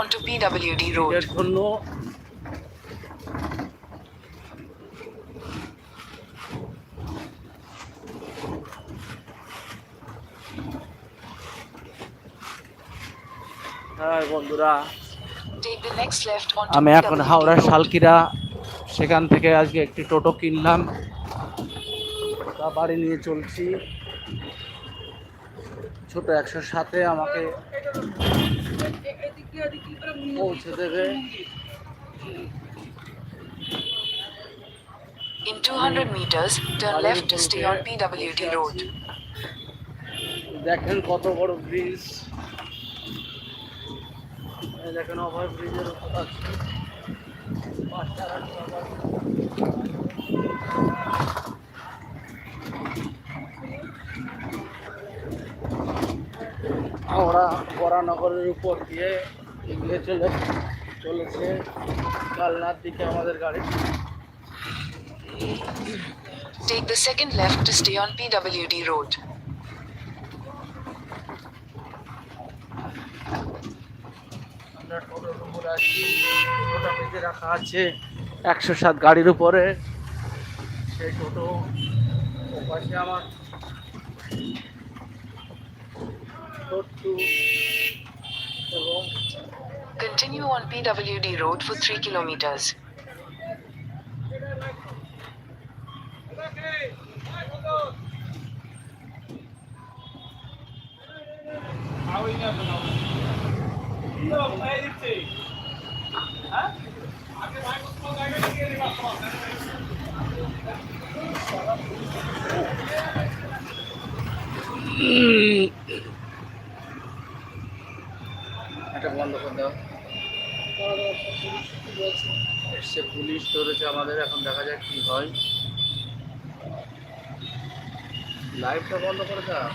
onto PWD Road. হ্যাঁ বন্ধুরা। আমি এখন হাওড়া শালকিরা সেখান থেকে আজকে একটি টোটো কিনলাম। তা বাড়ি নিয়ে চলছি। ছোট একশো সাথে আমাকে পৌঁছে দেবে In 200 meters, turn left to stay on PWD Road. দেখেন কত বড় ব্রিজ দেখেন ওভার ব্রিজের উপর আছে। আমরা বরানগরের উপর দিয়ে এগিয়ে চলে চলেছে কালনার দিকে আমাদের গাড়ি Take the second left to stay on PWD Road. আমরা টোটোর উপরে আছি টোটো বেঁধে রাখা আছে একশো সাত গাড়ির উপরে সেই টোটো ওপাশে আমার road to the wrong. Continue on PWD road for 3 kilometers. এটা বন্ধ করে দাও। এসছে পুলিশ ধরেছে আমাদের, এখন দেখা যাক কি হয়। লাইভটা বন্ধ করে দাও।